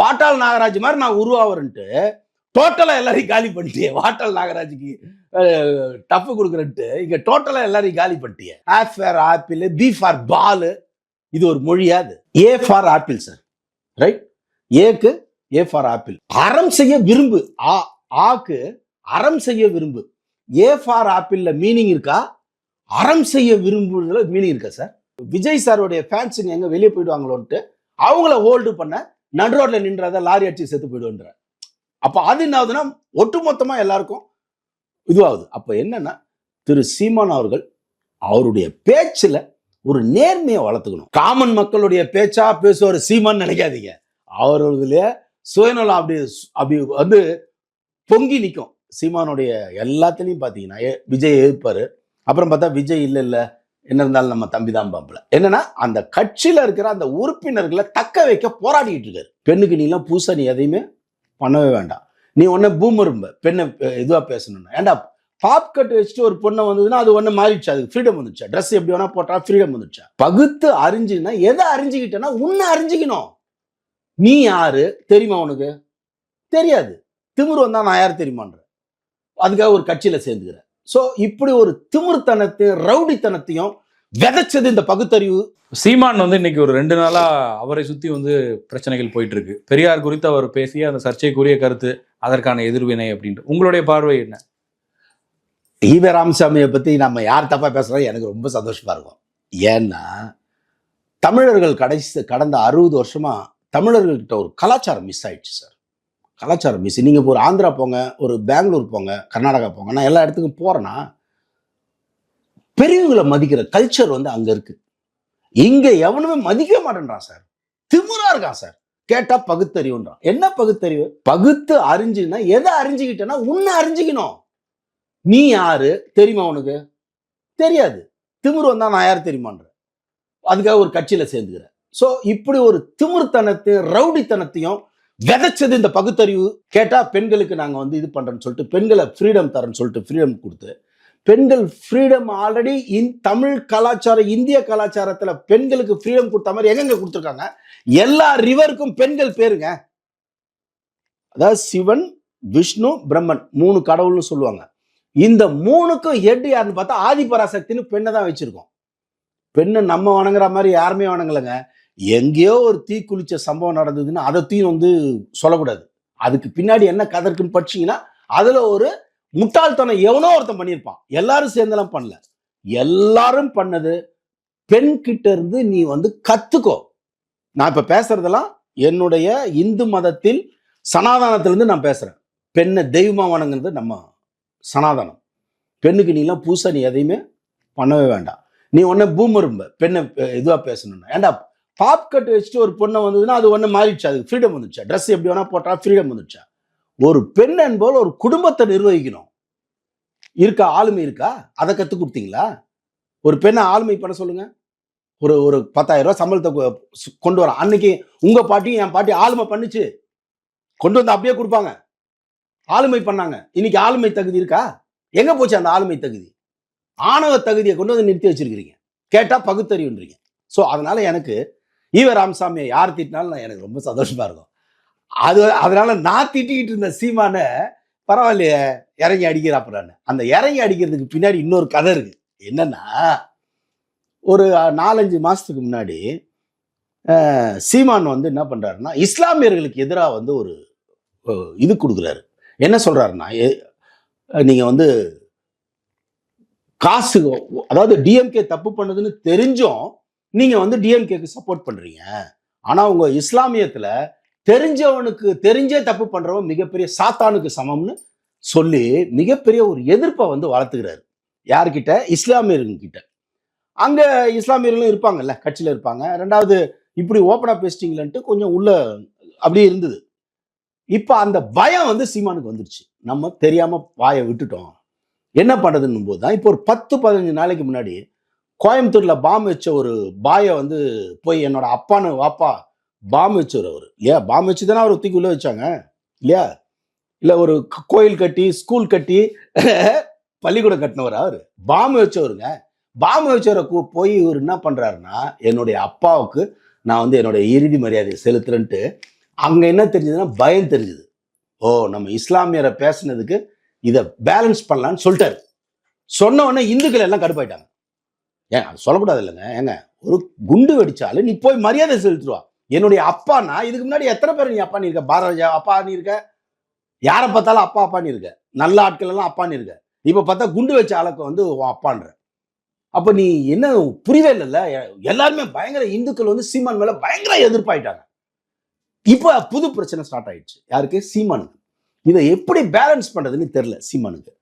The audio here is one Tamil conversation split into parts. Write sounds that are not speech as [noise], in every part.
வாட்டாள் நாகராஜ் மாதிரி நான் உருவாகிறேன்ட்டு டோட்டலாக எல்லாரையும் காலி பண்ணிட்டியே. வாட்டாள் நாகராஜுக்கு டஃப் கொடுக்குறேன்ட்டு. இங்கே டோட்டலாக எல்லாரையும் காலி பண்ணிட்டியே. A for apple B for ball இது ஒரு மொழியா அது. A for apple sir right ஏக்கு ஏ ஃபார் ஆப்பிள் அறம் செய்ய விரும்பு. ஆ ஆக்கு அறம் செய்ய விரும்பு. ஏ ஃபார் ஆப்பிள்ல மீனிங் இருக்கா? அறம் செய்ய விரும்புறதுல மீனிங் இருக்கா சார் விஜய் சாரோடைய ஃபேன்ஸுங்க எங்கே வெளியே போயிடுவாங்களோன்ட்டு அவங்கள ஹோல்டு பண்ண நடு ரோட்ல நின்றத லாரி அடிச்சு செத்து போயிடுன்ற அப்ப அது என்ன ஆகுதுன்னா ஒட்டுமொத்தமா எல்லாருக்கும் இதுவாகுது. அப்ப என்னன்னா திரு சீமான் அவர்கள் அவருடைய பேச்சுல ஒரு நேர்மையை வளர்த்துக்கணும். காமன் மக்களுடைய பேச்சா பேசுவார் சீமான் நினைக்காதீங்க. அவர்களுடைய சுயநலம் அப்படி அப்படி வந்து பொங்கி நிற்கும் சீமானுடைய எல்லாத்துலையும் பார்த்தீங்கன்னா ஏ- விஜய் எதிர்ப்பாரு அப்புறம் பார்த்தா விஜய் இல்லை இல்லை. என்ன இருந்தாலும் நம்ம தம்பி தான் பாம்பல என்னன்னா அந்த கட்சியில இருக்கிற அந்த உறுப்பினர்களை தக்க வைக்க போராடிக்கிட்டு இருக்காரு. பெண்ணுக்கு நீ எல்லாம் பூசா நீ எதையுமே பண்ணவே வேண்டாம். நீ ஒன்ன பூமரும்ப பெண்ணை இதுவாக இதுவா பேசணும் ஏன்டா பாப் கட் வச்சுட்டு ஒரு பொண்ணை வந்ததுன்னா அது ஒண்ணு மாறிடுச்சு. அதுக்கு ஃப்ரீடம் வந்துச்சா ட்ரெஸ் எப்படி வேணா போட்டா ஃப்ரீடம் வந்துச்சா பகுத்து அறிஞ்சுன்னா எதை அறிஞ்சுக்கிட்டேன்னா உன்னை அறிஞ்சிக்கணும். நீ யாரு? தெரியுமா உனக்கு? தெரியாது. திமிரு வந்தா நான் யார் தெரியுமான்ற. அதுக்காக ஒரு கட்சியில சேர்ந்துக்கிற சோ இப்படி ஒரு திமிர்த்தனத்தையும் ரவுடித்தனத்தையும் விதைச்சது இந்த பகுத்தறிவு. சீமான் வந்து இன்னைக்கு ஒரு ரெண்டு நாளா அவரை சுத்தி வந்து பிரச்சனைகள் போயிட்டு இருக்கு பெரியார் குறித்து அவர் பேசிய அந்த சர்ச்சைக்குரிய கருத்து அதற்கான எதிர்வினை அப்படின்ட்டு. உங்களுடைய பார்வை என்ன? ஈவ ராமசாமியை பத்தி நம்ம யார் தப்பா பேசுறோம் எனக்கு ரொம்ப சந்தோஷமா இருக்கும். ஏன்னா தமிழர்கள் கடைசி கடந்த அறுபது வருஷமா தமிழர்கள்கிட்ட ஒரு கலாச்சாரம் மிஸ் ஆயிடுச்சு சார் கலாச்சாரம். மிஸ் நீங்கள் இப்போ ஒரு ஆந்திரா போங்க ஒரு பெங்களூர் போங்க கர்நாடகா போங்க நான் எல்லா இடத்துக்கும் போறேன்னா பெரியவங்களை மதிக்கிற கல்ச்சர் வந்து அங்கே இருக்கு. இங்கே எவனுமே மதிக்க மாட்டேன்றான் சார் திமுறா இருக்கான் சார் கேட்டா பகுத்தறிவுன்றான். என்ன பகுத்தறிவு? பகுத்து அறிஞ்சுன்னா எதை அறிஞ்சுக்கிட்டேன்னா உன்னை அறிஞ்சுக்கணும். நீ யாரு? தெரியுமா உனக்கு? தெரியாது. திமிரு வந்தா நான் யார் தெரியுமான்ற. அதுக்காக ஒரு கட்சியில சேர்ந்துக்கிறேன். ஸோ இப்படி ஒரு திமிர்த்தனத்தையும் ரவுடித்தனத்தையும் விதைச்சது இந்த பகுத்தறிவு கேட்டால் பெண்களுக்கு நாங்கள் வந்து இது பண்றோம்னு சொல்லிட்டு பெண்களை ஃப்ரீடம் தரேன்னு சொல்லிட்டு ஃப்ரீடம் கொடுத்து பெண்கள் ஃப்ரீடம் ஆல்ரெடி இன் தமிழ் கலாச்சாரம் இந்திய கலாச்சாரத்தில் பெண்களுக்கு ஃப்ரீடம் கொடுத்த மாதிரி எங்கெங்க கொடுத்துருக்காங்க? எல்லா ரிவருக்கும் பெண்கள் பேருங்க. அதாவது சிவன் விஷ்ணு பிரம்மன் மூணு கடவுள்னு சொல்லுவாங்க. இந்த மூணுக்கும் ஹெட் யாருன்னு பார்த்தா ஆதிபராசக்தின்னு பெண்ணை தான் வச்சிருக்கோம். பெண்ணை நம்ம வணங்குற மாதிரி யாருமே வணங்கலைங்க. எங்கேயோ ஒரு தீ குளிச்ச சம்பவம் நடந்ததுன்னா அதை தீ வந்து சொல்லக்கூடாது. அதுக்கு பின்னாடி என்ன கதை இருக்குன்னு படிச்சீங்கன்னா அதுல ஒரு முட்டாள்தனம் எவனோ ஒருத்தன் பண்ணியிருப்பான். எல்லாரும் சேர்ந்தெல்லாம் பண்ணல. எல்லாரும் பண்ணது பெண் கிட்ட இருந்து நீ வந்து கத்துக்கோ. நான் இப்ப பேசுறதெல்லாம் என்னுடைய இந்து மதத்தில் சனாதானத்திலேருந்து நான் பேசுறேன். பெண்ணை தெய்வமா வணங்குறது நம்ம சனாதனம். பெண்ணுக்கு நீ எல்லாம் பூசா நீ எதையுமே பண்ணவே வேண்டாம். நீ ஒன்ன பூமரும்ப பெண்ணை இதுவாக இதுவா பேசணும் ஏன்டா பாப் கட் வச்சுட்டு ஒரு பொண்ணை வந்ததுன்னா அது ஒன்று மாறிடுச்சு. அதுக்கு ஃப்ரீடம் வந்துச்சா ட்ரெஸ் எப்படி வேணா போட்டா ஃப்ரீடம் வந்துச்சா ஒரு பெண் என்போல் ஒரு குடும்பத்தை நிர்வகிக்கணும். இருக்கா? ஆளுமை இருக்கா? அதை கற்றுக் கொடுத்தீங்களா? ஒரு பெண்ணை ஆளுமை பண்ண சொல்லுங்க. ஒரு ஒரு பத்தாயிரம் ரூபா சம்பளத்தை கொ- கொண்டு வர அன்னைக்கு உங்க பாட்டியும் என் பாட்டி ஆளுமை பண்ணுச்சு. கொண்டு வந்து அப்படியே கொடுப்பாங்க. ஆளுமை பண்ணாங்க. இன்னைக்கு ஆளுமை தகுதி இருக்கா? எங்க போச்சு அந்த ஆளுமை தகுதி? ஆணவ தகுதியை கொண்டு வந்து நிறுத்தி வச்சிருக்கிறீங்க. கேட்டா பகுத்தறிவுன்றீங்க. ஸோ அதனால எனக்கு ஈவ ராமசாமியை யார் திட்டினாலும் நான் எனக்கு ரொம்ப சந்தோஷமா இருக்கும். அது அதனால நான் திட்டிக்கிட்டு இருந்த சீமான பரவாயில்லையே இறங்கி அடிக்கிறாப்புறான்னு அந்த இறங்கி அடிக்கிறதுக்கு பின்னாடி இன்னொரு கதை இருக்கு. என்னன்னா ஒரு நாலஞ்சு மாசத்துக்கு முன்னாடி சீமான் வந்து என்ன பண்றாருன்னா இஸ்லாமியர்களுக்கு எதிராக வந்து ஒரு இது கொடுக்குறாரு. என்ன சொல்றாருன்னா நீங்க வந்து காசு அதாவது டிஎம்கே தப்பு பண்ணுதுன்னு தெரிஞ்சும் நீங்கள் வந்து டிஎம்கேக்கு சப்போர்ட் பண்ணுறீங்க ஆனால் உங்கள் இஸ்லாமியத்தில் தெரிஞ்சவனுக்கு தெரிஞ்சே தப்பு பண்ணுறவன் மிகப்பெரிய சாத்தானுக்கு சமம்னு சொல்லி மிகப்பெரிய ஒரு எதிர்ப்பை வந்து வளர்த்துக்கிறாரு. யார்கிட்ட? இஸ்லாமியர்கிட்ட. அங்கே இஸ்லாமியர்களும் இருப்பாங்கல்ல கட்சியில் இருப்பாங்க. ரெண்டாவது இப்படி ஓப்பனாக பேசிட்டீங்களன்ட்டு கொஞ்சம் உள்ள அப்படியே இருந்தது. இப்போ அந்த பயம் வந்து சீமானுக்கு வந்துருச்சு. நம்ம தெரியாமல் வாயை விட்டுட்டோம். என்ன பண்ணுறதுன்னும் போது தான் இப்போ ஒரு பத்து பதினஞ்சு நாளைக்கு முன்னாடி கோயம்புத்தூர்ல பாம் வச்ச ஒரு பாயை வந்து போய் என்னோட அப்பான்னு வாப்பா பாம் வச்சவர் அவர். இல்லையா? பாம் வச்சு தானே அவர் தூக்கி உள்ள வச்சாங்க. இல்லையா? இல்ல ஒரு கோயில் கட்டி ஸ்கூல் கட்டி [laughs] பள்ளிக்கூடம் கட்டினவர் அவர். பாம் வச்சவருங்க. பாம் வச்சவரை போய் இவர் என்ன பண்றாருன்னா என்னுடைய அப்பாவுக்கு நான் வந்து என்னுடைய இறுதி மரியாதையை செலுத்துறேன்ட்டு அங்க என்ன தெரிஞ்சதுன்னா பயம் தெரிஞ்சது. ஓ நம்ம இஸ்லாமியரை பேசுனதுக்கு இதை பேலன்ஸ் பண்ணலான்னு சொல்லிட்டாரு. சொன்ன உடனே இந்துக்கள் எல்லாம் கடுப்பாயிட்டாங்க. ஏன் அது சொல்லக்கூடாது இல்லைங்க ஏங்க ஒரு குண்டு வெடிச்சாலும் நீ போய் மரியாதை செலுத்துருவா என்னுடைய அப்பானா இதுக்கு முன்னாடி எத்தனை பேர் நீ அப்பா நீ இருக்க பாரதியா அப்பா நீ இருக்க யாரை பார்த்தாலும் அப்பா அப்பா நீ இருக்க நல்ல ஆட்கள் எல்லாம் அப்பா நீ இருக்க இப்போ பார்த்தா குண்டு வச்ச ஆளுக்கு வந்து உன் அப்பான்ற. அப்போ நீ என்ன புரியவே இல்லைல்ல? எல்லாருமே பயங்கர இந்துக்கள் வந்து சீமான் மேலே பயங்கர எதிர்ப்பாயிட்டாங்க. இப்போ புது பிரச்சனை ஸ்டார்ட் ஆயிடுச்சு. யாருக்கு? சீமானுக்கு. இதை எப்படி பேலன்ஸ் பண்ணுறதுன்னு தெரில சீமானுக்கு.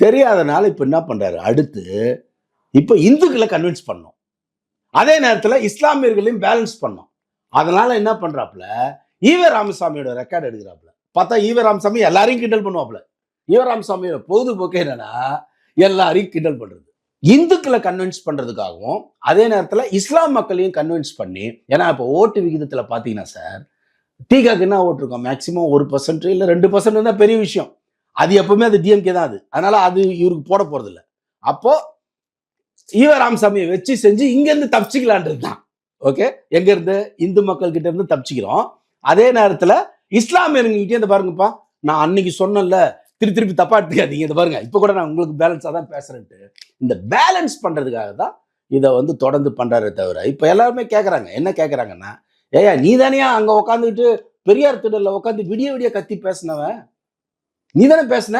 தெரியாதனால இப்போ என்ன பண்ணுறாரு அடுத்து இப்போ இந்துக்களை கன்வின்ஸ் பண்ணோம். அதே நேரத்தில் இஸ்லாமியர்களையும் பேலன்ஸ் பண்ணோம். அதனால என்ன பண்ணுறாப்புல ஈவ ராமசாமியோட ரெக்கார்ட் எடுக்கிறாப்புல. பார்த்தா ஈவ ராமசாமி எல்லாரையும் கிண்டல் பண்ணுவாப்புல. ஈவ ராமசாமியோட பொழுதுபோக்கு என்னன்னா எல்லாரையும் கிண்டல் பண்ணுறது இந்துக்களை கன்வின்ஸ் பண்ணுறதுக்காகவும் அதே நேரத்தில் இஸ்லாம் மக்களையும் கன்வின்ஸ் பண்ணி ஏன்னா இப்போ ஓட்டு விகிதத்தில் பார்த்தீங்கன்னா சார் டீகாக்கு என்ன ஓட்டு இருக்கோம். மேக்சிமம் ஒரு பர்சன்ட் இல்லை ரெண்டு பர்சன்ட் தான் பெரிய விஷயம். அது எப்பவுமே அது டிஎம்கே தான் அது. அதனால அது இவருக்கு போட போறது அப்போது அப்போ ராமசாமியை வச்சு செஞ்சு இங்கேருந்து தப்பிச்சுக்கலான்றது தான். ஓகே எங்கேருந்து? இந்து மக்கள் கிட்ட இருந்து தப்பிச்சுக்கிறோம். அதே நேரத்தில் இஸ்லாமியருங்க இந்த பாருங்கப்பா நான் அன்னைக்கு சொன்னேன்ல திருப்பி திருப்பி தப்பா எடுத்துக்காதீங்க இதை பாருங்க. இப்போ கூட நான் உங்களுக்கு பேலன்ஸாக தான் பேசுறேன்ட்டு. இந்த பேலன்ஸ் பண்ணுறதுக்காக தான் இதை வந்து தொடர்ந்து பண்றாரே தவிர இப்போ எல்லாருமே கேட்குறாங்க என்ன கேட்குறாங்கன்னா ஏயா நீ தானே அங்கே உட்காந்துக்கிட்டு பெரியார் திடலில் உட்காந்து விடிய விடிய கத்தி பேசினவன்? நீ தானே பேசின?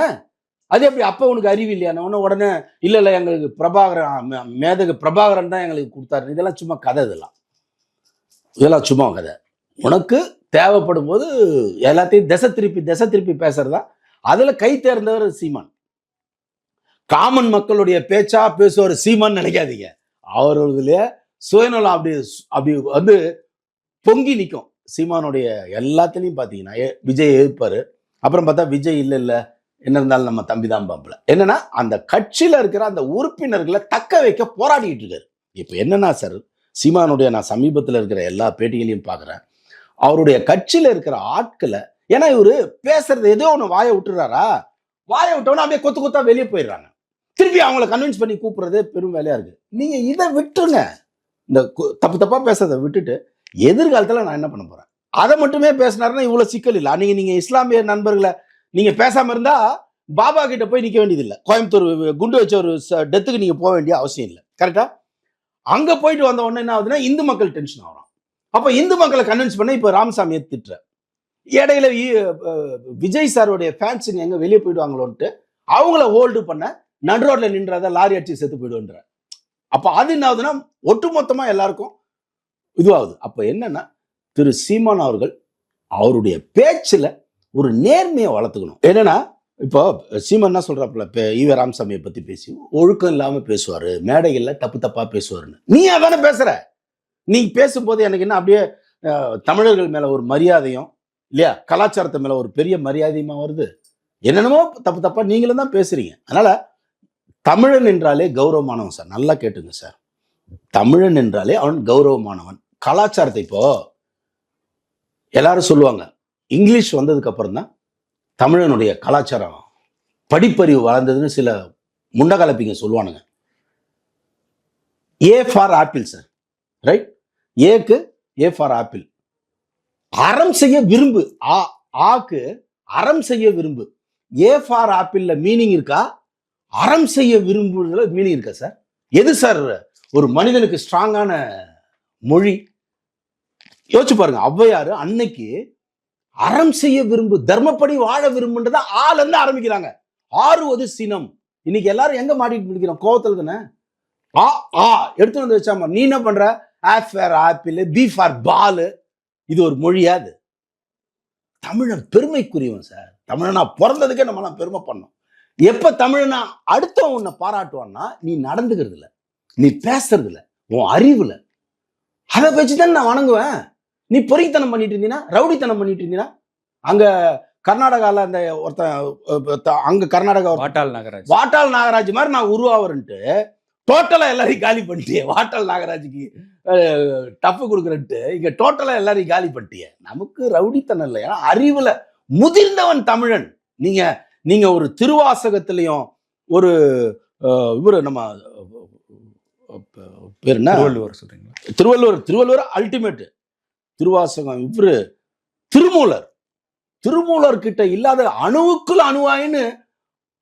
அது எப்படி அப்போ உனக்கு அறிவு இல்லையா? உடனே உடனே இல்லை இல்லை எங்களுக்கு பிரபாகரன் மே- மேதகு பிரபாகரன் தான் எங்களுக்கு கொடுத்தாரு. இதெல்லாம் சும்மா கதை இதெல்லாம். இதெல்லாம் சும்மா கதை. உனக்கு தேவைப்படும் போது எல்லாத்தையும் திசை திருப்பி திசை திருப்பி பேசுறதா? அதில் கை தேர்ந்தவர் சீமான். காமன் மக்களுடைய பேச்சா பேசுவார் சீமான் நினைக்காதீங்க. அவர்களுடைய சுயநலம் அப்படி அப்படி வந்து பொங்கி நிற்கும் சீமானுடைய எல்லாத்துலேயும் பார்த்தீங்கன்னா ஏ- விஜய் எதிர்ப்பாரு அப்புறம் பார்த்தா விஜய் இல்லை இல்லை என்ன இருந்தாலும் நம்ம தம்பி தான் பாப்பில் என்னன்னா அந்த கட்சியில் இருக்கிற அந்த உறுப்பினர்களை தக்க வைக்க போராடிட்டு இருக்காரு. இப்போ என்னன்னா சார் சீமானுடைய நான் சமீபத்தில் இருக்கிற எல்லா பேட்டிகளையும் பார்க்குறேன் அவருடைய கட்சியில் இருக்கிற ஆட்களை ஏன்னா இவர் பேசுறது ஏதோ ஒன்று வாயை விட்டுறாரா? வாயை விட்டோன்னா அப்படியே கொத்து கொத்தா வெளியே போயிடுறாங்க. திருப்பி அவங்கள கன்வின்ஸ் பண்ணி கூப்பிடுறதே பெரும் வேலையா இருக்கு. நீங்க இதை விட்டுருங்க. இந்த தப்பு தப்பா பேசுறதை விட்டுட்டு எதிர்காலத்துல நான் என்ன பண்ண போறேன்? அதை மட்டுமே பேசினாருன்னா இவ்வளவு சிக்கல் இல்லை. அன்னைக்கு நீங்க இஸ்லாமிய நண்பர்களை நீங்க பேசாம இருந்தா பாபா கிட்ட போய் நிக்க வேண்டியது இல்லை கோயம்புத்தூர் குண்டு வச்ச ஒரு டெத்துக்கு நீங்க போக வேண்டிய அவசியம் இல்லை. கரெக்டா அங்க போயிட்டு வந்த உடனே என்ன ஆகுதுன்னா இந்து மக்கள் டென்ஷன் ஆகும் அப்ப இந்து மக்களை கன்வின்ஸ் பண்ண இப்ப ராமசாமியை திட்டுற. இடையில விஜய் சாருடைய ஃபேன்ஸுங்க எங்க வெளியே போயிடுவாங்களோன்ட்டு அவங்கள ஹோல்டு பண்ண நடு ரோட்ல நின்றத லாரி அடிச்சு செத்து போயிடுன்ற அப்ப அது என்ன ஆகுதுன்னா ஒட்டுமொத்தமா எல்லாருக்கும் இதுவாகுது. அப்ப என்னன்னா திரு சீமான் அவர்கள் அவருடைய பேச்சுல ஒரு நேர்மையை வளர்த்துக்கணும். என்னன்னா இப்போ சீமன் என்ன சொல்றாப்புல ஈவ ராமசாமியை பத்தி பேசி ஒழுக்கம் இல்லாம பேசுவாரு மேடைகள்ல தப்பு தப்பா பேசுவாருன்னு. நீ அதானே பேசுற? நீ பேசும்போது எனக்கு என்ன அப்படியே தமிழர்கள் மேல ஒரு மரியாதையும் இல்லையா? கலாச்சாரத்தை மேல ஒரு பெரிய மரியாதையுமா வருது? என்னென்னமோ தப்பு தப்பா நீங்களும் தான் பேசுறீங்க. அதனால தமிழன் என்றாலே கௌரவமானவன் சார். நல்லா கேட்டுங்க சார். தமிழன் என்றாலே அவன் கௌரவமானவன். கலாச்சாரத்தை இப்போ எல்லாரும் சொல்லுவாங்க. இங்கிலீஷ் வந்ததுக்கு அப்புறம் தான் தமிழனுடைய கலாச்சாரம் படிப்பறிவு வளர்ந்ததுன்னு சில முண்டகலப்பிங்க சொல்லுவானுங்க. A for apple sir right ஏக்கு ஏ ஃபார் ஆப்பிள் அறம் செய்ய விரும்பு. ஆ ஆக்கு அறம் செய்ய விரும்பு. ஏ ஃபார் ஆப்பிள்ல மீனிங் இருக்கா? அறம் செய்ய விரும்புறதுல மீனிங் இருக்கா சார் எது சார் ஒரு மனிதனுக்கு ஸ்ட்ராங்கான மொழி? யோசிச்சு பாருங்க ஔவையார் அன்னைக்கு அறம் செய்ய விரும்பு தர்மப்படி வாழ விரும்புன்றத ஆள் இருந்து ஆரம்பிக்கிறாங்க. ஆறுவது சினம். இன்னைக்கு எல்லாரும் எங்க மாட்டிட்டு முடிக்கிறோம் கோவத்தில் தானே? ஆ ஆ எடுத்து வந்து வச்சாமா? நீ என்ன பண்ற? A for apple B for ball இது ஒரு மொழியா அது? தமிழன் பெருமைக்குரியவன் சார். தமிழனா பிறந்ததுக்கே நம்மளாம் பெருமை பண்ணோம். எப்ப தமிழனா அடுத்தவன் உன்னை பாராட்டுவான்னா நீ நடந்துக்கிறது இல்லை நீ பேசுறது இல்லை உன் அறிவுல. அதை வச்சுதான் நான் வணங்குவேன். நீ பொறித்தனம் பண்ணிட்டு இருந்தீங்கன்னா ரவுடித்தனம் பண்ணிட்டு இருந்தீங்கன்னா அங்க கர்நாடகால அந்த ஒருத்தன் அங்க கர்நாடகா வாட்டாள் நகராஜ். வாட்டாள் நாகராஜ் மாதிரி நான் உருவாவறேன்ட்டு டோட்டலா எல்லாரையும் காலி பண்ணிட்டியே. வாட்டாள் நாகராஜுக்கு டப்பு கொடுக்குறன்ட்டு இங்க டோட்டலா எல்லாரையும் காலி பண்ணிட்டியே. நமக்கு ரவுடித்தனம் இல்லை. ஏன்னா அறிவுல முதிர்ந்தவன் தமிழன். நீங்க நீங்க ஒரு திருவாசகத்திலையும் ஒரு இவரு நம்ம பேர் என்ன? திருவள்ளுவர் சொல்றீங்களா? திருவள்ளுவர் திருவள்ளுவர் அல்டிமேட் திருவாசகம் இவரு திருமூலர். திருமூலர் கிட்ட இல்லாத அணுவுக்குள் அணுவாயின்னு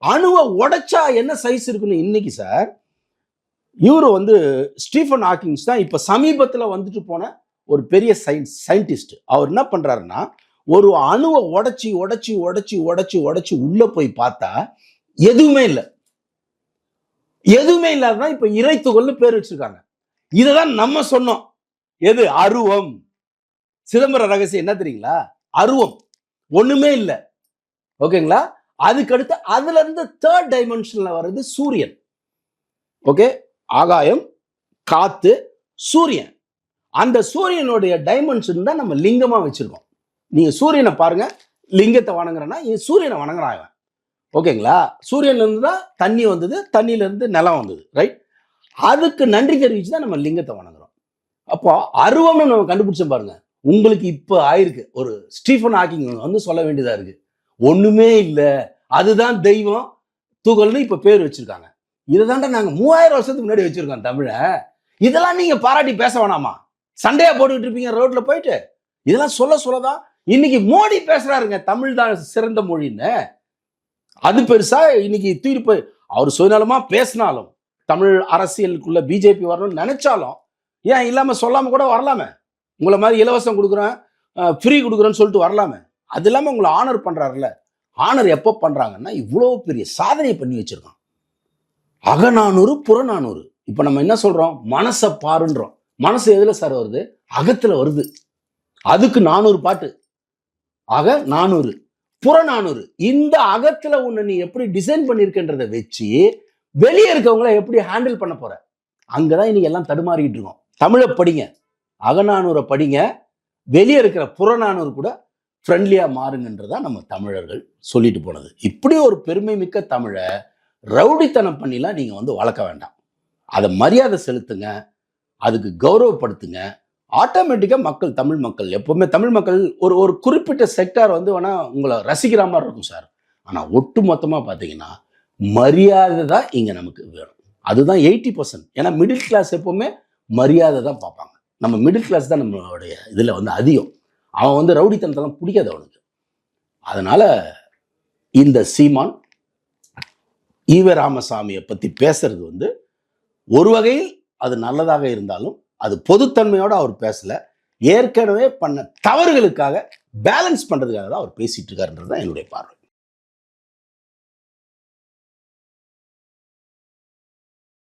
அணுவை உடைச்சா என்ன சைஸ் இருக்குன்னு இன்னைக்கு சார் இவரு வந்து ஸ்டீஃபன் ஹாக்கிங்ஸ் தான் இப்போ சமீபத்தில் வந்துட்டு போன ஒரு பெரிய சயின்ஸ் சயின்டிஸ்ட் அவர் என்ன பண்றாருன்னா ஒரு அணுவை உடைச்சி உடைச்சி உடைச்சி உடைச்சி உடைச்சி உள்ள போய் பார்த்தா எதுவுமே இல்லை. எதுவுமே இல்லாததான் இப்ப இறைத்துகொள்ளு பேர் வச்சிருக்காங்க. இததான் நம்ம சொன்னோம். எது? அருவம். சிதம்பர ரகசியம் என்ன தெரியுங்களா? அருவம். ஒண்ணுமே இல்லை. ஓகேங்களா? அதுக்கடுத்து அதுல இருந்து தேர்ட் டைமென்ஷன்ல வர்றது சூரியன். ஓகே? ஆகாயம் காத்து சூரியன். அந்த சூரியனுடைய டைமென்ஷன் தான் நம்ம லிங்கமா வச்சிருக்கோம். நீங்க சூரியனை பாருங்க. லிங்கத்தை வணங்குறேன்னா சூரியனை வணங்குறாங்க ஓகேங்களா? சூரியன்ல இருந்து தான் தண்ணி வந்தது. தண்ணியில இருந்து நிலம் வந்தது. ரைட் அதுக்கு நன்றி தெரிவிச்சு தான் நம்ம லிங்கத்தை வணங்குறோம். அப்போ அருவம்னு நம்ம கண்டுபிடிச்சோம் பாருங்க. உங்களுக்கு இப்போ ஆயிருக்கு. ஒரு ஸ்டீஃபன் ஹாக்கிங் வந்து சொல்ல வேண்டியதா இருக்கு. ஒண்ணுமே இல்லை. அதுதான் தெய்வம். துகள்னு இப்போ பேர் வச்சிருக்காங்க. இதை தாண்டா நாங்கள் மூவாயிரம் வருஷத்துக்கு முன்னாடி வச்சிருக்கோம் தமிழை. இதெல்லாம் நீங்க பாராட்டி பேச வேணாமா? சண்டையா போட்டுக்கிட்டு இருப்பீங்க ரோட்ல போயிட்டு. இதெல்லாம் சொல்ல சொல்லதான். இன்னைக்கு மோடி பேசுறாருங்க தமிழ் தான் சிறந்த மொழின்னு. அது பெருசா இன்னைக்கு தூக்கிட்டு போய் அவர் சுயநலமா பேசினாலும் தமிழ் அரசியலுக்குள்ள பிஜேபி வரணும்னு நினைச்சாலும் ஏன் இல்லாம சொல்லாம கூட வரலாமே? உங்களை மாதிரி இலவசம் கொடுக்குறேன் ஃப்ரீ கொடுக்குறேன்னு சொல்லிட்டு வரலாமே. அது இல்லாமல் உங்களை ஆனர் பண்ணுறாருல்ல ஆனர் எப்போ பண்ணுறாங்கன்னா இவ்வளோ பெரிய சாதனை பண்ணி வச்சுருக்கான். அகநானூறு புறநானூறு. இப்போ நம்ம என்ன சொல்கிறோம் மனசை பாருன்றோம். மனசு எதில் சார் வருது? அகத்தில் வருது. அதுக்கு நானூறு பாட்டு. அக நானூறு புறநானூறு. இந்த அகத்தில் உன்னை நீ எப்படி டிசைன் பண்ணியிருக்கன்றதை வச்சு வெளியே இருக்கவங்கள எப்படி ஹேண்டில் பண்ண போற? அங்கதான் இன்னைக்கு எல்லாம் தடுமாறிக்கிட்டு இருக்கோம். தமிழை படிங்க. அகநானூரை படிங்க. வெளியே இருக்கிற புறநானூறு கூட ஃப்ரெண்ட்லியாக மாறுங்கன்றதா நம்ம தமிழர்கள் சொல்லிட்டு போனது. இப்படி ஒரு பெருமை மிக்க தமிழை ரவுடித்தனம் பண்ணிலாம் நீங்கள் வந்து வளர்க்க வேண்டாம். அதை மரியாதை செலுத்துங்க. அதுக்கு கௌரவப்படுத்துங்க. ஆட்டோமேட்டிக்காக மக்கள் தமிழ் மக்கள் எப்பவுமே தமிழ் மக்கள் ஒரு ஒரு குறிப்பிட்ட செக்டார் வந்து வேணால் உங்களை ரசிக்கிற மாதிரி இருக்கும் சார். ஆனால் ஒட்டு மொத்தமாக பார்த்தீங்கன்னா மரியாதை தான் இங்கே நமக்கு வேணும். அதுதான் எயிட்டி பர்சன்ட் ஏன்னா மிடில் கிளாஸ் எப்போவுமே மரியாதை தான் பார்ப்பாங்க. நம்ம மிடில் கிளாஸ் தான் நம்மளுடைய இதில் வந்து அதிகம். அவன் வந்து ரவுடித்தனத்தெல்லாம் பிடிக்காது அவனுக்கு. அதனால இந்த சீமான் ஈவ ராமசாமியை பற்றி பேசுறது வந்து ஒரு வகையில் அது நல்லதாக இருந்தாலும் அது பொதுத்தன்மையோடு அவர் பேசல. ஏற்கனவே பண்ண தவறுகளுக்காக பேலன்ஸ் பண்ணுறதுக்காக தான் அவர் பேசிட்டு இருக்காருன்றது தான் என்னுடைய பார்வை.